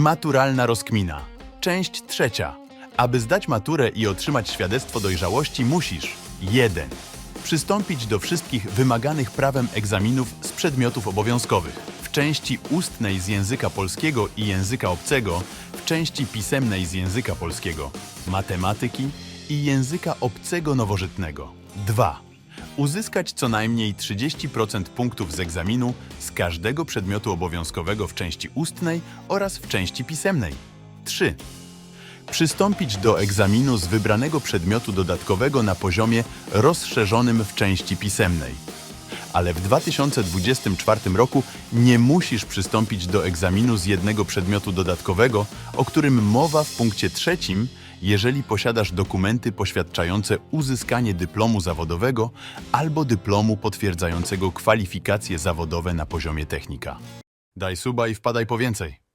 Maturalna rozkmina. Część trzecia. Aby zdać maturę i otrzymać świadectwo dojrzałości, musisz 1. Przystąpić do wszystkich wymaganych prawem egzaminów z przedmiotów obowiązkowych. W części ustnej z języka polskiego i języka obcego, w części pisemnej z języka polskiego, matematyki i języka obcego nowożytnego. 2. Uzyskać co najmniej 30% punktów z egzaminu z każdego przedmiotu obowiązkowego w części ustnej oraz w części pisemnej. 3. Przystąpić do egzaminu z wybranego przedmiotu dodatkowego na poziomie rozszerzonym w części pisemnej. Ale w 2024 roku nie musisz przystąpić do egzaminu z jednego przedmiotu dodatkowego, o którym mowa w punkcie trzecim, jeżeli posiadasz dokumenty poświadczające uzyskanie dyplomu zawodowego albo dyplomu potwierdzającego kwalifikacje zawodowe na poziomie technika. Daj suba i wpadaj po więcej.